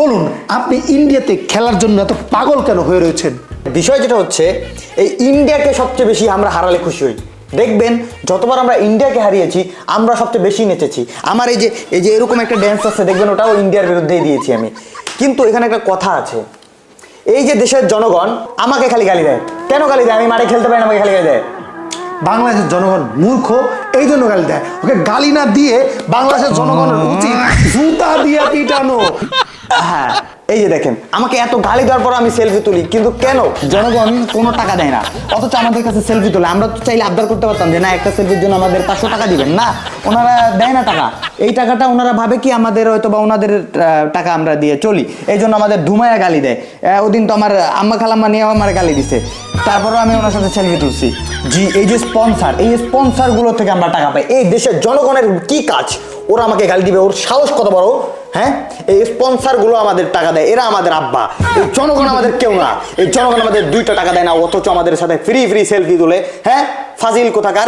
বলুন আপনি ইন্ডিয়াতে খেলার জন্য এত পাগল কেন হয়ে রয়েছেন? বিষয় যেটা হচ্ছে এই ইন্ডিয়াকে সবচেয়ে বেশি আমরা হারালে খুশি হই। দেখবেন যতবার আমরা ইন্ডিয়াকে হারিয়েছি আমরা সবচেয়ে বেশি নেচেছি। আমার এই যে এই যে এরকম একটা ড্যান্স আছে দেখবেন ওটাও ইন্ডিয়ার বিরুদ্ধেই দিয়েছি আমি। কিন্তু এখানে একটা কথা আছে। এই যে দেশের জনগণ আমাকে খালি গালি দেয়। কেন গালি দেয়? আমি মাঠে খেলতে পারি না আমাকে খালি গালি দেয়। বাংলাদেশের জনগণ মূর্খ এই জন্য গালি দেয়। ওকে গালি না দিয়ে বাংলাদেশের জনগণের উচিত জুতা দিয়ে পিটানো। হ্যাঁ এই যে দেখেন, আমাকে এত গালি দেওয়ার পর আমি সেলফি তুলি, কিন্তু কেন? জনগণ কোনো টাকা দেয় না। অথচ আমাদের কাছে সেলফি তোলে। আমরা তো চাইলে আবদার করতে পারতাম যে, না, একটা সেলফির জন্য আমাদের পাঁচশো টাকা দিবেন। না, ওনারা দেয় না টাকা। এই টাকাটা ওনারা ভাবে কি আমাদের হয়তো বা ওনাদের টাকা আমরা দিয়ে চলি। এই জন্য আমাদের ধুমায়া গালি দেয়। ওদিন তো আমার আম্মা খালাম্মা নিয়ে আমার গালি দিছে। তারপরেও আমি ওনার সাথে সেলফি তুলছি। জি, এই যে স্পন্সার এই স্পন্সারগুলো থেকে আমরা টাকা পাই। এই দেশের জনগণের কি কাজ? ওরা আমাকে গালি দিবে, ওর সাহস কত বড়? হ্যাঁ? এই স্পন্সারগুলো আমাদের টাকা দেয়, এরা আমাদের আব্বা। এই জনগণ আমাদের কেউ না। এই জনগণ আমাদের দুইটা টাকা দেয় না, অথচ আমাদের সাথে ফ্রি ফ্রি সেলফি তুলে হ্যাঁ? ফাজিল কোথাকার?